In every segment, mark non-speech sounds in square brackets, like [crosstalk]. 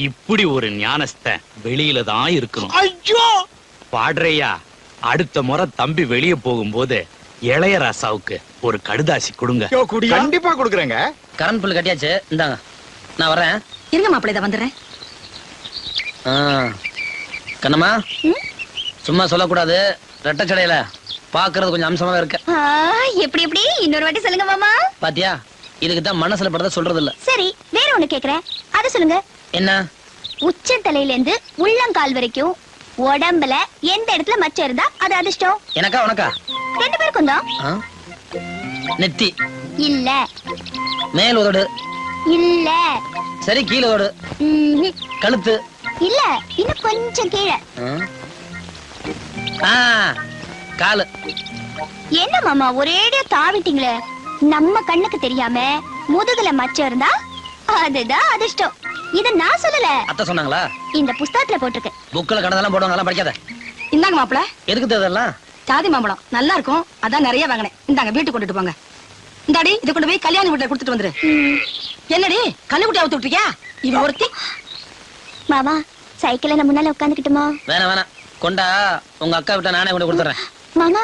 இப்படி ஒரு ஞானஸ்தன் வெளியில தான் இருக்கணும். ஐயோ! பாடுறையா அடுத்த முறை தம்பி வெளிய போகும்போது இளையராசாவுக்கு ஒரு கடுதாசி கொடுங்க. கண்டிப்பா கொடுக்குறேங்க. கரண்ட் பில் கட்டியாச்சு இந்தாங்க. நான் வரேன் இருங்க மாப்பிள்ளை இதை வந்துடுறேன். ஆ. கண்ணம்மா? சும்மா சொல்லக்கூடாது. ரெட்டச்சடையில பாக்குறது கொஞ்சம் அம்சமா இருக்க. ஆ, எப்படி எப்படி? இன்னொரு வாட்டி சொல்லுங்க மாமா. பாத்தியா இதுக்கு தான் மனசுல படுறத சொல்றது இல்ல சரி வேற ஒண்ணு கேக்குறேன். அத சொல்லுங்க. என்ன? உச்ச தலையில இருந்து உள்ளங்கால் வரைக்கும் உடம்புல எந்த இடத்துல மச்சம் இருந்தா அது அதிர்ஷ்டம். எனக்கா உனக்கா? ரெண்டு பேருக்கும் தான்? நெத்தி. இல்ல. மேல் உதடு. இல்ல. சரி கீழே உதடு. கழுத்து. இல்ல இன்னும் கொஞ்சம் கீழே. காலு. என்ன மாமா ஒரேடியா தாவிட்டீங்களே? நம்ம கண்ணுக்கு தெரியாம முதுகுல மச்சம் இருந்தா அதுதான் அதிர்ஷ்டம். இத நான் சொல்லல. அத்தை சொன்னாங்களா? இந்த புஸ்தகத்துல போட்டிருக்கு. புக்கில் கடந்தெல்லாம் போடுவாங்க படிக்காத. இந்தாங்க மாப்பிள்ளை எதுக்கு தேவையெல்லாம் சாதி மாம்பழம். நல்லா இருக்கும். அதான் நிறைய வாங்கினேன். இந்தாங்க வீட்டுக்கு கொண்டுட்டு போங்க. இந்தாடி இதை கொண்டு போய் கல்யாணி வீட்டுல கொடுத்துட்டு வந்துரு. என்னடி கண்ணுக்குட்டி அவுத்து விட்டுருக்கியா? இது ஒருத்தி. மாமா சைக்கிள்ல நான் முன்னால உட்காந்துக்கிட்டுமா? வேணாம் வேணாம். கொண்டா உங்க அக்கா விட்ட நானே கொண்டு கொடுத்துறேன் மாமா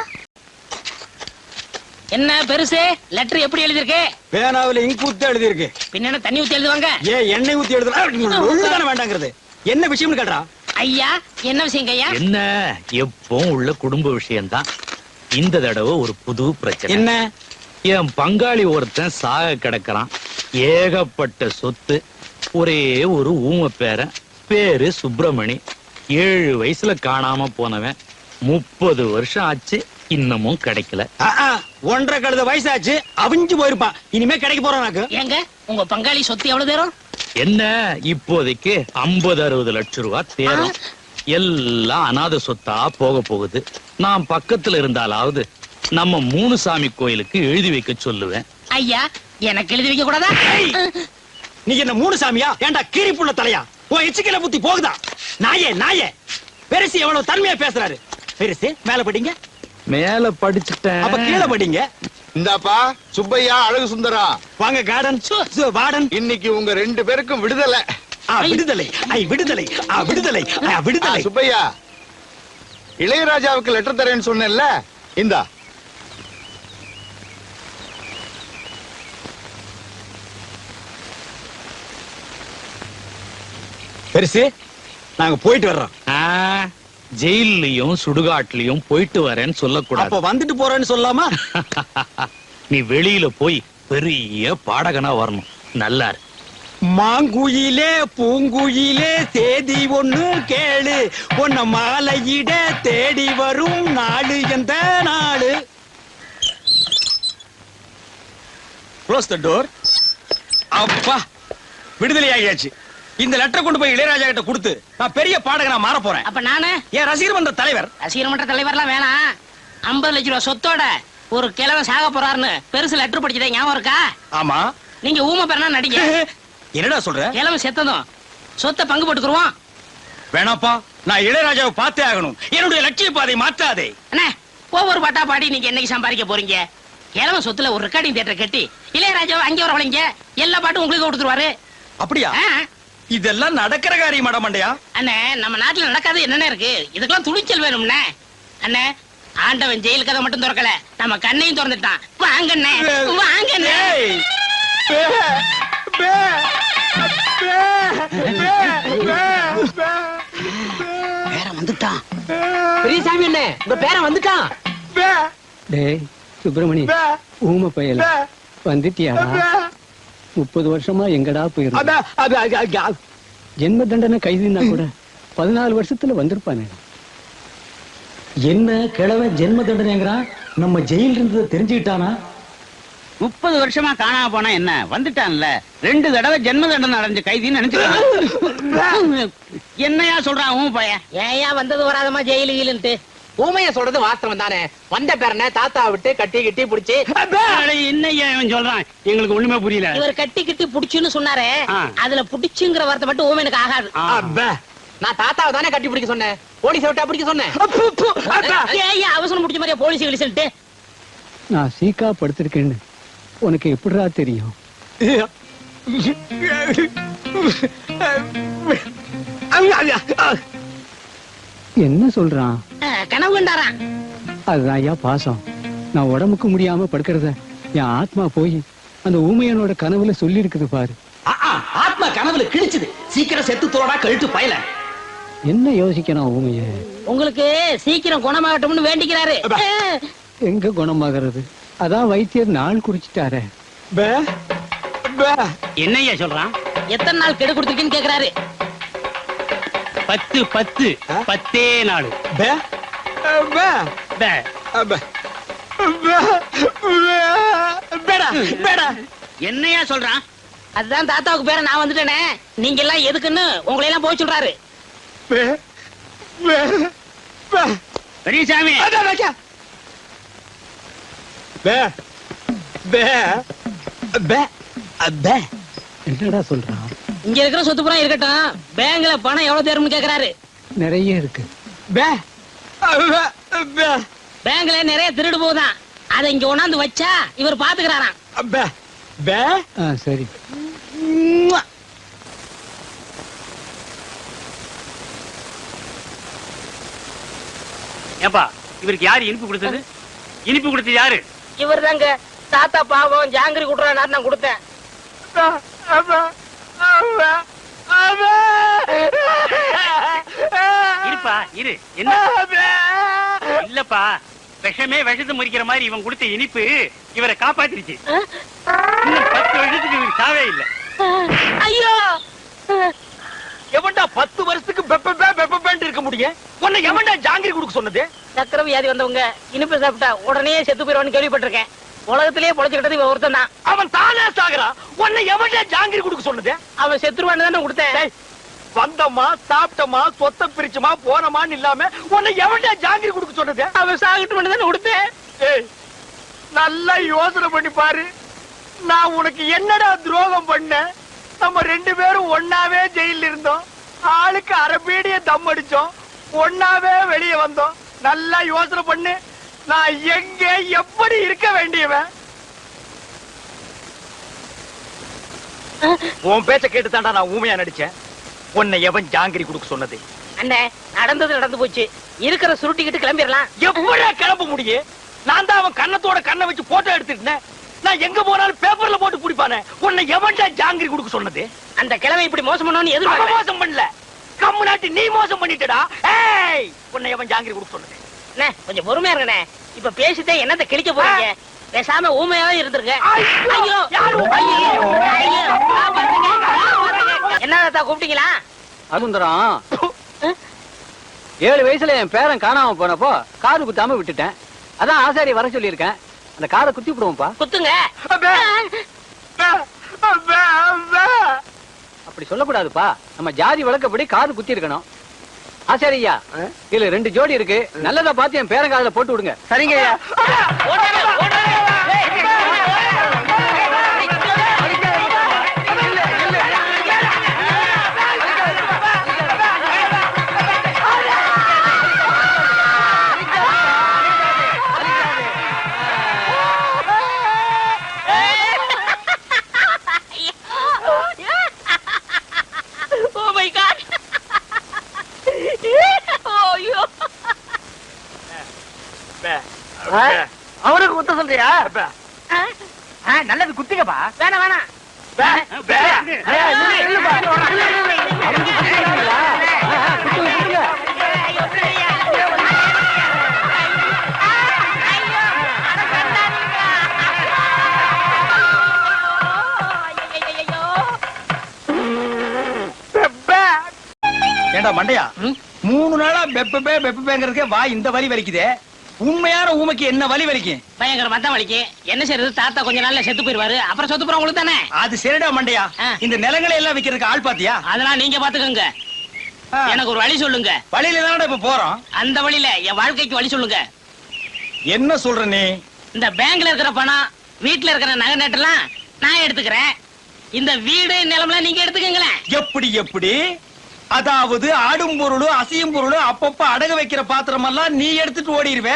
என்ன பெருசு? லெட்டர் எப்படி எழுதிருக்கு பேனாவில இங்கு ஊத்தி எழுதி இருக்கு பின்ன என்ன தண்ணி ஊத்தி எழுதுவாங்க? ஏன் எண்ணெய் ஊத்தி எழுதுனா ஒண்ணுதானே வேண்டாங்கிறது? என்ன விஷயம்னு கேட்டா ஐயா என்ன விஷயங்க ஐயா? என்ன எப்பவும் உள்ள குடும்ப விஷயம்தான். இந்த தடவை ஒரு புது பிரச்சனை. என்ன? என் பங்காளி ஒருத்தன் சாக கிடக்குறான். ஏகப்பட்ட சொத்து ஒரே ஒரு ஊம பேரன் பேரு சுப்பிரமணி. ஏழு வயசுல காணாம போனவன். முப்பது வருஷம் ஆச்சு. இன்னமும் கிடைக்கல. ஒன்றரை கழுத வயசாச்சு அவிஞ்சு போயிருப்பான் இனிமே கிடைக்க போறான் எனக்கு ஏங்க உங்க பங்காளி சொத்து எவ்வளவு தேரும்? என்ன இப்போதைக்கு ஐம்பது அறுபது லட்சம் ரூபாய் தேரும். எல்லாம் அனாதை சொத்தா போக போகுது. நான் பக்கத்துல இருந்தாலாவது நம்ம மூணு சாமி கோயிலுக்கு எழுதி வைக்க சொல்லுவேன். ஐயா எனக்கு எழுதி வைக்க கூடாதா? நீ என்ன மூணு சாமியா? ஏன்டா கீரி புள்ள தலையா? உன் எச்சிக்கல புத்தி போகுதா? நாயே நாயே. பெருசு எவ்வளவு தன்மையா பேசுறாரு. பெருசு மேல படிங்க. மேல படிச்சுட்டேன். அப்ப கீழே படிங்க. இந்தாப்பா சுப்பையா அழகு சுந்தரம் வாங்க கார்டன் வார்டன் இன்னைக்கு உங்க ரெண்டு பேருக்கும் விடுதலை. ஆ விடுதலை. ஐ விடுதலை. ஆ விடுதலை. ஆ ஆ, விடுதலை. சுப்பையா இளையராஜாவுக்கு லெட்டர் தரேன்னு சொன்னேன்ல. இந்தா. பெருசு நாங்க போயிட்டு வர்றோம். ஆ, ஜெயில்லயும் சுடுகாட்லயும் போயிட்டு வரேன்னு சொல்லக்கூடாது. அப்ப வந்துட்டு போறேன்னு சொல்லாமா? [laughs] நீ வெளியில போய் பெரிய பாடகனா வரணும். நல்லா. மாங்குயிலே பூங்குயிலே தேதி ஒண்ணு கேளு. உன்ன மாலையிட தேடி வரும் நாடு எந்த நாடு க்ளோஸ் த டோர் அப்பா விடுதலை ஆகியாச்சு இந்த லெட்டர் கொண்டு போய் இளையராஜா கிட்ட கொடுத்து நான் பெரிய பாடகனா மாற போறேன். அப்ப நானு? என் ரசிகர் மன்ற தலைவர். ரசிகர் மன்ற தலைவர்லாம் வேணாம். ஐம்பது லட்ச ரூபா சொத்தோட ஒரு கிழவன் சாக போறாருன்னு பெருசு லெட்டர் படிச்சதே ஞாபகம் இருக்கா? ஆமா. நீங்க ஊமை பெறனா நடிங்க [laughs] என்னடா சொல்ற? கிழவன் செத்ததும் சொத்தை பங்கு போட்டுக்குருவோம் வேணாப்பா நான் இளையராஜாவை பார்த்தே ஆகணும். என்னுடைய லட்சிய பாதை மாற்றாதே. அண்ணே ஒவ்வொரு பாட்டா பாடி நீங்க என்னைக்கு சம்பாதிக்க போறீங்க? கிழவன் சொத்துல ஒரு ரெக்கார்டிங் தியேட்டர் கட்டி இளையராஜாவை அங்கே வரவழைங்க. எல்லா பாட்டும் உங்களுக்கு கொடுத்துருவாரு. அப்படியா? இதெல்லாம் நடக்கிற காரியமாடா மண்டையா அண்ணே நம்ம நாட்டுல நடக்காது என்னென்ன இருக்கு? இதுக்கெல்லாம் துணிச்சல் வேணும்ண்ணே. அண்ணே ஆண்டவன் ஜெயில் கதை மட்டும் திறக்கல. நம்ம கண்ணையும் திறந்துட்டான். வாங்கண்ணே. வாங்கண்ணே. ஏய், பே, பே, பே, பே, பே, பே. பேரன் வந்துட்டான். பெரியசாமி அண்ணே உங்க பேரன் வந்துட்டான். பே, டேய் சுப்பிரமணி பே, ஊமை பயல பே. முப்பது வருஷமா எங்கடா போயிருந்த. ஜென்ம தண்டனை கைதுனா கூட பதினாலு வருஷத்துல வந்திருப்பானே. என்ன கிழவன் ஜென்ம தண்டனைங்கிறான் நம்ம ஜெயில் இருந்ததை தெரிஞ்சுக்கிட்டானா? முப்பது வருஷமா காணாம போனா என்ன? வந்துட்டான்ல. ரெண்டு தடவை ஜென்ம தண்டனை அடைஞ்ச கைதின்னு நினைச்சுக்கலாம் [laughs] என்னையா சொல்றான் உன் பையன்? ஏயா வந்தது வராதமா ஜெயிலு கீழுன்ட்டு ஊமைய சொல்றது வாஸ்தவம் தானே? வந்த பேரனை தாத்தா விட்டு கட்டி கட்டி புடிச்சு இவன் சொல்றான்? எங்களுக்கு ஒண்ணுமே புரியல. இவர் கட்டி கட்டி புடிச்சுன்னு சொன்னாரே. அதுல புடிச்சுங்கிற வார்த்தை மட்டும் ஓமனுக்கு ஆகாது. அப்பே. நான் தாத்தாவை தானே கட்டி பிடிக்க சொன்னேன். போலீஸ் விட்டா பிடிக்க சொன்னேன். அவசரம் முடிச்ச மாதிரியா போலீஸ் கிழிச்சுட்டு நான் சீக்கா படுத்திருக்கேன்னு உனக்கு எப்படிடா தெரியும்? என்ன சொல்றான்? கனவு கண்டாராம். அதுதான் ஐயா பாசம். நான் உடம்புக்கு முடியாம படுக்கிறத என் ஆத்மா போய் அந்த ஊமையனோட கனவுல சொல்லி இருக்குது பாரு. ஆ, ஆ, ஆத்மா கனவுல கிழிச்சுது. சீக்கிரம் செத்து தோடா கழுத்து பயல. என்ன யோசிக்கிறான் ஊமைய? உங்களுக்கு சீக்கிரம் குணமாகட்டும்னு வேண்டிக்கிறாரு. எங்க குணமாகிறது? அதான் வைத்தியர் நாள் பே. என்னையா சொல்றான்? எத்தனை நாள் கெடு கொடுத்துருக்கீன்னு கேக்குறாரு. பத்து பத்து? பத்தே பேடா. என்னையா சொல்றான்? அதுதான் தாத்தாவுக்கு பேர நான் வந்துட்டேனே. நீங்க எல்லாம் எதுக்குன்னு உங்களை எல்லாம் போய் சொல்றாரு. பே, பே, பே. பெரியசாமி. என்னடா சொல்றான்? இங்க இருக்கிற சொத்து புறம் இருக்கட்டும். பேங்க்ல பணம் எவ்வளவு தேரும்னு கேக்குறாரு. நிறைய இருக்கு. பேங்க்ல நிறைய திருடு போகுதான் அதை இங்க கொண்டாந்து வச்சா இவர் பாத்துக்கிறாராம். பே, பே. ஆ சரி. ஏப்பா இவருக்கு யாரு இனிப்பு கொடுத்தது? இனிப்பு கொடுத்தது யாரு? இவர் தாங்க தாத்தா பாவம் ஜாங்கிரி குடுறாரு நான் கொடுத்தேன். இருப்பா இரு. என்ன? இல்லப்பா விஷமே விஷத்தை முறிக்கிற மாதிரி இவன் கொடுத்த இனிப்பு இவரை காப்பாத்திருச்சு. இன்னும் பத்து வருஷத்துக்கு இவருக்கு சாவே இல்ல. ஐயோ! எவன்டா பத்து வருஷத்துக்கு பெப்ப பெப்ப இருக்க முடியும்? உன்னை எவன்டா ஜாங்கிரி கொடுக்க சொன்னது? சக்கர வியாதி வந்தவங்க இனிப்பு சாப்பிட்டா உடனே செத்து போயிடுவான்னு கேள்விப்பட்டிருக்கேன். உலகத்திலேயே பொழைச்சுக்கிட்டது இவன் ஒருத்தன் தான் அவன் தானே சாகுறான் உன்னை எவன்டா ஜாங்கிரி கொடுக்க சொன்னது? அவன் செத்துருவான்னு தானே கொடுத்தேன். வந்தமா சாப்பிட்டமா சொத்த பிரிச்சுமா போனமான்னு இல்லாம உன்னை எவன்டா ஜாங்கிரி கொடுக்க சொன்னது? அவன் சாகிட்டு தானே கொடுத்தேன். நல்லா யோசனை பண்ணி பாரு. நான் உனக்கு என்னடா துரோகம் பண்ணேன் நம்ம ரெண்டு பேரும் ஒண்ணாவே ஜெயில இருந்தோம். ஆளுக்கு அரபீடிய தம் அடிச்சோம். ஒண்ணாவே வெளியே வந்தோம். நல்லா யோசனை பண்ணு. நான் எங்க எப்படி இருக்க வேண்டியவன்? உன் பேச்ச கேட்டு தாண்டா நான் ஊமையா நடிச்சேன். உன்னை எவன் ஜாங்கிரி கொடுக்க சொன்னது? அண்ணே நடந்தது நடந்து போச்சு. இருக்கிற சுருட்டிக்கிட்டு கிளம்பிடலாம். எப்படியா கிளம்ப முடியும்? நான் தான் அவன் கண்ணத்தோட கண்ணை வச்சு போட்டோ எடுத்துட்டேன் நான் எங்க போனாலும் பேப்பர்ல போட்டு குடிப்பானே உன்னை எவன்டா ஜாங்கிரி கொடுக்க சொன்னது? அந்த கிழமை இப்படி மோசம் அவன் எதிர்பார்க்கல. மோசம் பண்ணல. கம்மு நாட்டி நீ மோசம் பண்ணிட்டடா. ஏய் உன்னை எவன் ஜாங்கிரி கொடுக்க சொன்னது? அண்ணே கொஞ்சம் பொறுமையா இருங்கண்ணே. இப்ப பேசிட்டே என்னத்த கிழிக்க போறீங்க? பேசாம ஊமையாவே இருந்திருக்க ஐயோ, யாரு ஊமை? என்ன கூப்பிட்டீங்களா? அருந்தரம் ஏழு வயசுல என் பேரன் காணாம போனப்போ காது குத்தாம விட்டுட்டேன். அதான் ஆசாரி வர சொல்லியிருக்கேன். அந்த காதை குத்தி விடுவோம்ப்பா. குத்துங்க. அப்பே, அப்பே, அப்பே, அப்பே. அப்படி சொல்லக்கூடாதுப்பா. நம்ம ஜாதி வழக்கப்படி காது குத்தி இருக்கணும் ஆசாரியா இதுல ரெண்டு ஜோடி இருக்கு. நல்லதா பார்த்து என் பேரன் காதுல போட்டு விடுங்க. சரிங்க ஐயா. ஏண்டா மண்டையா? மூணு நாளா பெப்பபே பெப்பபேங்கிறதுக்கே வா இந்த வலி வலிக்குதே. உண்மையான ஊமைக்கு என்ன வலி வலிக்கும் பயங்கரமா தான் வலிக்கு. என்ன செய்யறது தாத்தா கொஞ்ச நாள்ல செத்து போயிருவாரு. அப்புறம் சொத்து போற உங்களுக்கு தானே? அது சரிடா மண்டையா. இந்த நிலங்களை எல்லாம் விக்கிறதுக்கு ஆள் பாத்தியா? அதெல்லாம் நீங்க பாத்துக்கோங்க. எனக்கு ஒரு வழி சொல்லுங்க. வழியில தானடா இப்ப போறோம்? அந்த வழியில என் வாழ்க்கைக்கு வழி சொல்லுங்க. என்ன சொல்ற நீ? இந்த பேங்க்ல இருக்கிற பணம் வீட்டுல இருக்கிற நகை நட்டெல்லாம் நான் எடுத்துக்கிறேன். இந்த வீடு நிலம்லாம் நீங்க எடுத்துக்கங்களேன். எப்படி எப்படி? அதாவது ஆடும் பொருளும் அசையும் பொருளும் அப்பப்ப அடகு வைக்கிற பாத்திரம் எல்லாம் நீ எடுத்துட்டு ஓடிடுவே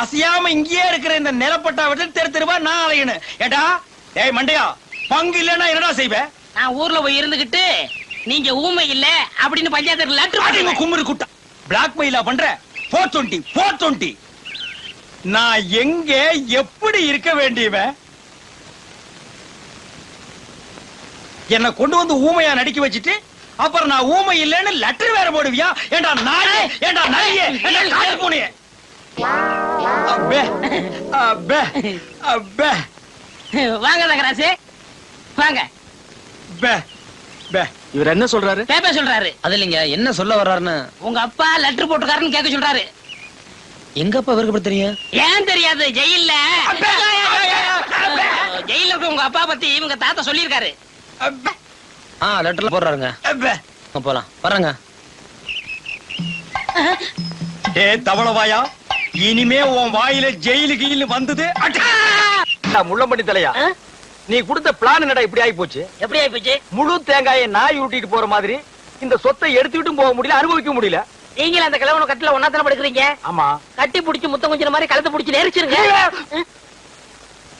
அசையாம இங்கேயே இருக்கிற இந்த நிலப்பட்டா விட்டு தெரு தெருவா நான் அலையணும். ஏடா ஏய் மண்டையா பங்கு இல்லைன்னா என்னடா செய்வே? நான் ஊர்ல போய் இருந்துகிட்டு நீங்க ஊமை இல்ல அப்படின்னு பஞ்சாயத்து லெட்டர் கும்மிரு குட்டா. பிளாக் மெயிலா பண்ற? போர் டுவெண்ட்டி போர் டுவெண்ட்டி நான் எங்க எப்படி இருக்க வேண்டியவன்? என்ன கொண்டு வந்து ஊமையா நடிக்க வச்சுட்டு அப்புறம் நான் ஊமை இல்லைன்னு லெட்டர் வேற போடுவியா? ஏண்டா நாயே? ஏண்டா நாயே ஏண்டா காட்டு பூனையே? அப்பே அப்பே அப்பே வாங்க தகராசு வாங்க. பே பே. இவர் என்ன சொல்றாரு? பேப்பர் சொல்றாரு. அது இல்லைங்க. என்ன சொல்ல வர்றாருன்னு? உங்க அப்பா லெட்டர் போட்டுக்காருன்னு கேட்க சொல்றாரு. எங்க அப்பா இவருக்கு தெரியும்? ஏன் தெரியாது? ஜெயில்ல. ஜெயில இருக்க உங்க அப்பா பத்தி இவங்க தாத்தா சொல்லியிருக்காரு. அப்பே, ஆ லெட்டர்ல போடுறாருங்க. போலாம். வர்றேங்க. ஏ தவளவாயா? இனிமே உன் வாயில ஜெயிலு கீழு வந்தது முள்ளம்பட்டி தலையா? ஆ? நீ கொடுத்த பிளான் என்னடா இப்படி ஆகி போச்சு எப்படி ஆயிப்போச்சு? முழு தேங்காயை நாய் ஊட்டிட்டு போற மாதிரி இந்த சொத்தை எடுத்துக்கிட்டும் போக முடியல அனுபவிக்க முடியல. நீங்களும் அந்த கிழவன கட்டில ஒன்னா தானே படுக்கிறீங்க. ஆமா. கட்டி புடிச்சு முத்தம் கொஞ்சம் மாதிரி கழுத்து புடிச்சு நெரிச்சிருங்க.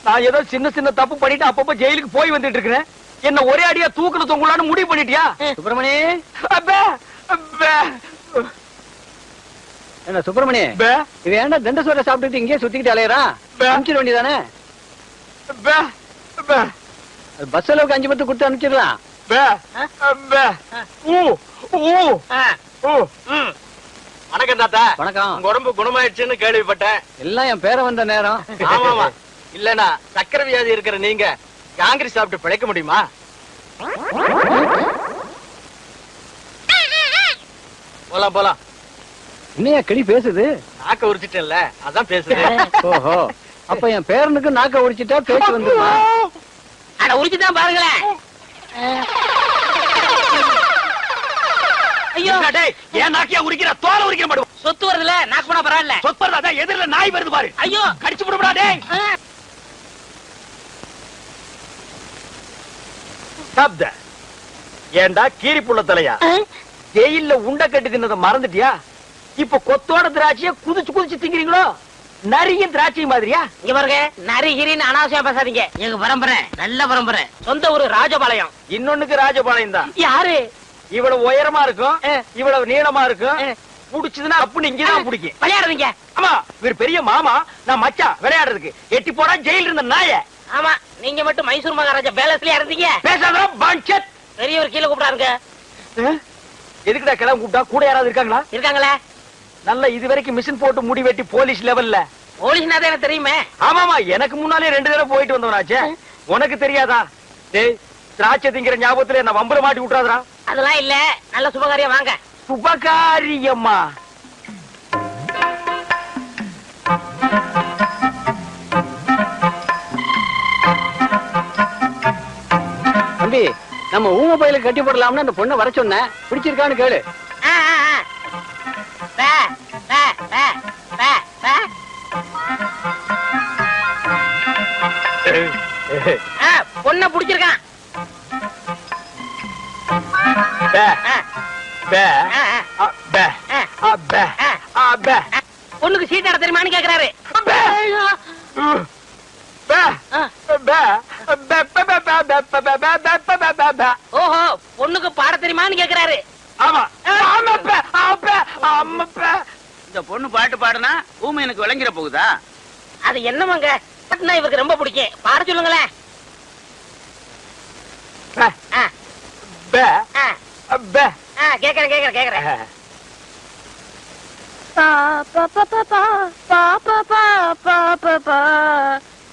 நான் ஏதோ சின்ன சின்ன தப்பு பண்ணிட்டு அப்பப்ப ஜெயிலுக்கு போய் வந்துட்டு இருக்கிறேன். என்ன ஒரே அடியா தூக்குல தொங்கலான்னு முடிவு பண்ணிட்டியா? சுப்பிரமணி. என்ன சுப்பிரமணி? இது ஏன்டா தண்ட சோறை சாப்பிட்டுட்டு இங்கேயே சுத்திக்கிட்டு அலையறான் பே. அனுப்பிச்சிட வேண்டியதானே பஸ் அளவுக்கு அஞ்சு பத்து கொடுத்து அனுப்பிச்சிடலாம். வணக்கம் தாத்தா. வணக்கம். உங்க உடம்பு குணமாயிடுச்சுன்னு கேள்விப்பட்டேன். எல்லாம் என் பேர வந்த நேரம். ஆமாமா. இல்லனா சக்கரை வியாதி இருக்கிற நீங்க ஜாங்கிரி சாப்பிட்டு பிழைக்க முடியுமா? போலாம் போலாம். இன்னையா கிளி பேசுது? நாக்க உரிச்சிட்டேன்ல அதான் பேசுறேன் ஓஹோ. அப்ப என் பேரனுக்கு நாக்க உடிச்சிட்டா பேச்சு வந்துருமா? அட உரிச்சுதான் பாருங்களேன். ஐயோ. டேய் ஏன் நாக்கியா உரிக்கிற தோலை உரிக்கிற மாட்டோம் சொத்து வருதுல நாக்கு போனா பரவாயில்ல. நாய் வருது அதான் எதிரில நாய் வருது பாரு. ஐயோ. கடிச்சு விடுடா டேய். சாப்த. ஏண்டா கீரி புள்ள தலையா ஜெயில்ல உண்டை கட்டி தின்னத மறந்துட்டியா? இப்ப கொத்தோட திராட்சைய குதிச்சு குதிச்சு திங்கிறீங்களோ? நரியும் திராட்சை மாதிரியா? இங்க பாருங்க நரிகிரின்னு அனாவசியம் பேசாதீங்க. எங்க பரம்பரை நல்ல பரம்பரை. சொந்த ஊரு ராஜபாளையம். இன்னொன்னுக்கு ராஜபாளையம் தான். யாரு? இவ்வளவு உயரமா இருக்கும் இவ்வளவு நீளமா இருக்கும். புடிச்சதுன்னா அப்படி இங்கதான் பிடிக்கும். விளையாடுறீங்க ஆமா இவர் பெரிய மாமா நான் மச்சான் விளையாடுறதுக்கு. எட்டி போடா ஜெயில இருந்த நாய. ஆமா நீங்க மட்டும் மைசூர் மகாராஜா பேலஸ்லயா இருந்தீங்க. பேசாத பஞ்சத் பெரியவர் கீழே கூப்பிடாருங்க. எதுக்குடா கிளம்ப கூப்பிட்டா? கூட யாராவது இருக்காங்களா? இருக்காங்களே. நல்ல இது வரைக்கும் மிஷின் போட்டு முடி வெட்டி போலீஸ் லெவல்ல. போலீஸ்னா தான் எனக்கு தெரியுமே. ஆமாமா எனக்கு முன்னாலே ரெண்டு தடவை போயிட்டு வந்தவனாச்சே. உனக்கு தெரியாதா? டேய் திராட்சை திங்கிற ஞாபகத்துல என்ன வம்பர மாட்டி விட்டுறாதா அதெல்லாம் இல்ல. நல்ல சுபகாரியம் வாங்க. சுபகாரியம்மா. தம்பி நம்ம ஊம பயில கட்டி போடலாம்னு அந்த பொண்ணை வர சொன்ன பிடிச்சிருக்கான்னு கேளு. பொண்ண பிடிச்சிருக்கான். பொண்ணுக்கு சீட்டாட தெரியுமான்னு கேக்குறாரு. ஓஹோ பொண்ணுக்கு பாட தெரியுமான்னு கேக்குறாரு ஆமா. இந்த பொண்ணு பாட்டு பாடுனா ஊமை எனக்கு விளங்கிட போகுதா அது என்னமாங்க பாட்டுனா இவருக்கு ரொம்ப பிடிக்கும் பாட சொல்லுங்களேன் கேக்குறேன் கேக்குறேன் கேக்குறேன் பா பா பா பா பா பா பா பா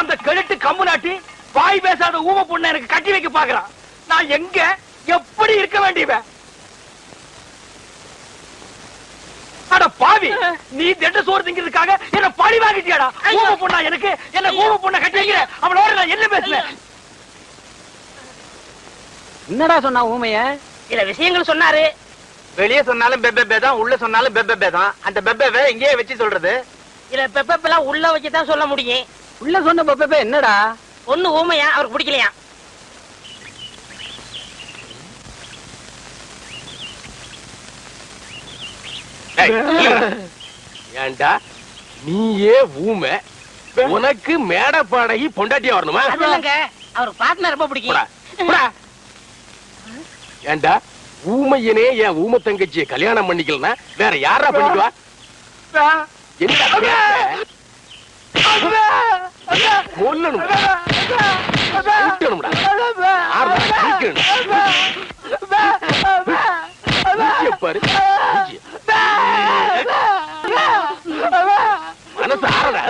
அந்த கழுட்டு கம்பு நாட்டி வாய் பேசாத ஊம பொண்ணை எனக்கு கட்டி வைக்க பாக்குறான் நான் எங்க எப்படி இருக்க வேண்டியவன்? அட பாவி நீ திட்ட சோறு திங்கிறதுக்காக என்ன பழி வாங்கிட்டியாடா? ஊம பொண்ணா எனக்கு? என்ன ஊம பொண்ணை கட்டி வைக்கிற? அவளோட நான் என்ன பேசுறேன் என்னடா சொன்னா ஊமைய? சில விஷயங்கள் சொன்னாரு. வெளியே சொன்னாலும் பெப்பே தான் உள்ள சொன்னாலும் பெப்பே தான். அந்த பெப்பே இங்கேயே வச்சு சொல்றது. சில பெப்பெல்லாம் உள்ள வச்சுதான் சொல்ல முடியும். உள்ள சொன்ன பப்பே என்னடா? பொண்ணு ஊமையா அவருக்கு பிடிக்கலையா? ஏண்டா? நீயே ஊமை. உனக்கு மேடை பாடகி பொண்டாட்டியா வரணுமா? அவருக்கு பார்ட்னர் ரொம்ப போடா, பிடிக்கும் போடா. [laughs] ஏண்டா? ஊமையனே என் ஊம தங்கச்சியை கல்யாணம் பண்ணிக்கலாம் வேற யாரா பண்ணிக்குவா பாரு மனசு ஆறடா.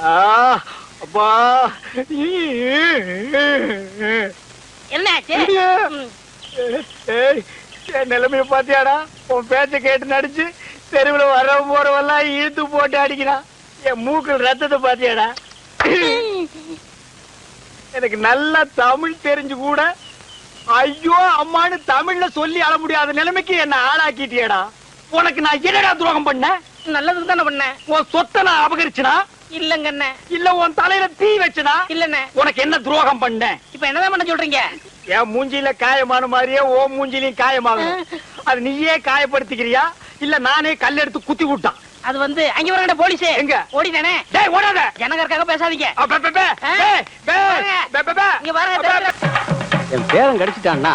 அப்பா. என்னாச்சு? நிலைமைய பாத்தியாடா உன் பேச்ச கேட்டு நடிச்சு தெருவுல வரவன் போறவெல்லாம் இழுத்து போட்டு அடிக்கிறான். என் மூக்கில் ரத்தத்தை பாத்தியாடா எனக்கு நல்லா தமிழ் தெரிஞ்சு கூட ஐயோ அம்மான்னு தமிழ்ல சொல்லி அழ முடியாத நிலைமைக்கு என்ன ஆளாக்கிட்டியேடா. உனக்கு நான் என்னடா துரோகம் பண்ணேன்? நல்லதுக்கு தானே பண்ணேன். உன் சொத்தை நான் அபகரிச்சனா? இல்லங்க அண்ணே இல்ல உன் தலையில தீ வச்சனா இல்லண்ணே. உனக்கு என்ன துரோகம் பண்ணேன் இப்ப என்னதான் பண்ண சொல்றீங்க? என் மூஞ்சில காயமான மாதிரியே ஓ மூஞ்சிலையும் காயமாகும் அது நீயே காயப்படுத்திக்கிறியா? இல்ல நானே கல் எடுத்து குத்தி விட்டான். அது வந்து அங்க வரங்கட போலீஸ். எங்க? ஓடிதானே டேய் ஓடாத. ஜனகருக்காக பேசாதீங்க. இங்க பாருங்க. என் பேரன் கடிச்சிட்டான்னா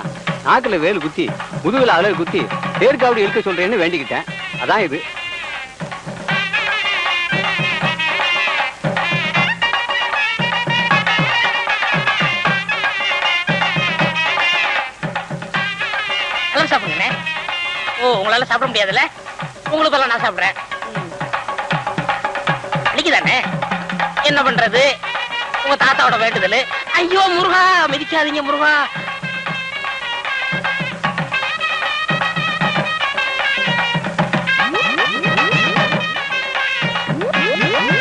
நாக்குல வேல் குத்தி முதுகுல அலகு குத்தி தேர்காவடி இழுக்க சொல்றேன்னு வேண்டிக்கிட்டேன். அதான் இது. உங்களால சாப்பிட முடியாதுல்ல? உங்களுக்கெல்லாம் நான் சாப்பிடுறேன். அன்னைக்குதானே என்ன பண்றது? உங்க தாத்தாவோட வேண்டுதல். ஐயோ முருகா மிதிக்காதீங்க முருகா.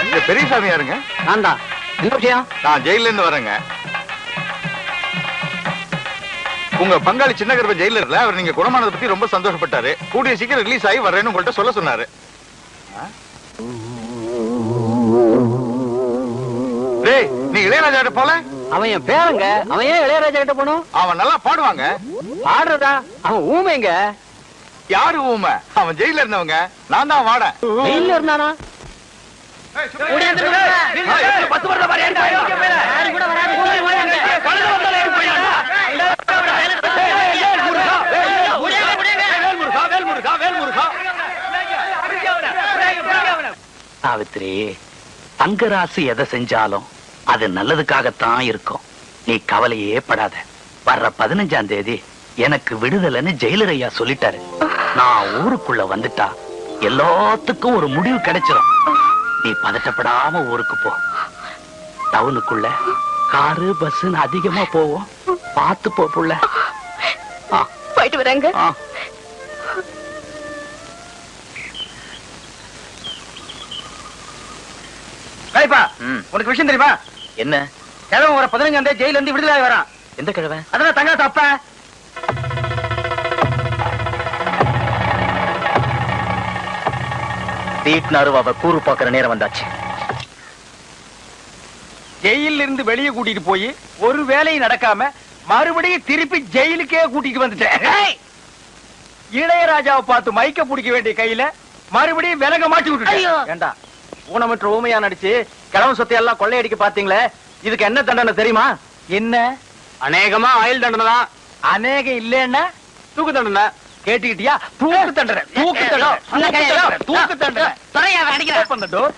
இந்த பெரியசாமி யாருங்க நான் தான். என்ன விஷயம்? நான் ஜெயில இருந்து வரேங்க. உங்க பங்காளி சின்ன கருப்ப ஜெயில இருக்கல அவர் நீங்க குணமானதை பத்தி ரொம்ப சந்தோஷப்பட்டாரு கூடிய சீக்கிரம் ரிலீஸ் ஆகி வர்றேன்னு உங்கள்ட்ட சொல்ல சொன்னாரு? டேய் நீ இளையராஜா போல அவன் என் பேரங்க அவன் ஏன் இளையராஜா கிட்ட போகணும் அவன் நல்லா பாடுவாங்க பாடுறதா அவன் ஊமைங்க யாரு ஊமை அவன் ஜெயில இருந்தவங்க நான் தான் வாட வெயில்ல இருந்தானா. பத்து வருஷம் கூட வராது சாவித்ரி தங்கராசு எதை செஞ்சாலும் அது நல்லதுக்காகத்தான் இருக்கும். நீ கவலையே படாத. வர்ற பதினஞ்சாம் தேதி எனக்கு விடுதலைன்னு ஜெயிலர் ஐயா சொல்லிட்டாரு. நான் ஊருக்குள்ள வந்துட்டா எல்லாத்துக்கும் ஒரு முடிவு கிடைச்சிரும். நீ பதட்டப்படாம ஊருக்கு போ. டவுனுக்குள்ள காரு பஸ்ன்னு அதிகமா போவோம் பார்த்து போ புள்ள. ஆ, போயிட்டு வரேங்க. உனக்கு விஷயம் தெரியுமா? என்ன? கிழவன் வர பதினஞ்சாம் தேதி ஜெயில இருந்து விடுதலை வரான். எந்த கிழவன்? அதெல்லாம் தங்க தப்ப வீட்டு கூறு பாக்குற நேரம் வந்தாச்சு. ஜெயில இருந்து வெளியே கூட்டிட்டு போய் ஒரு வேலையும் நடக்காம மறுபடியும் திருப்பி ஜெயிலுக்கே கூட்டிட்டு வந்துட்டேன். இளையராஜாவை பார்த்து மைக்க பிடிக்க வேண்டிய கையில மறுபடியும் விலக மாட்டி. விட்டுட்டேன். ஏண்டா? ஊனமற்ற ஊமையா நடிச்சு கிழவன் சொத்தை எல்லாம் கொள்ளையடிக்க பாத்தீங்களே இதுக்கு என்ன தண்டனை தெரியுமா என்ன அநேகமா ஆயுள் தண்டனை தான் அநேகம் இல்லைன்னா தூக்கு தண்டனை கேட்டுக்கிட்டியா தூக்கு தண்டனை தூக்கு தண்டனை தூக்கு தண்டனை தூக்கு தண்டனை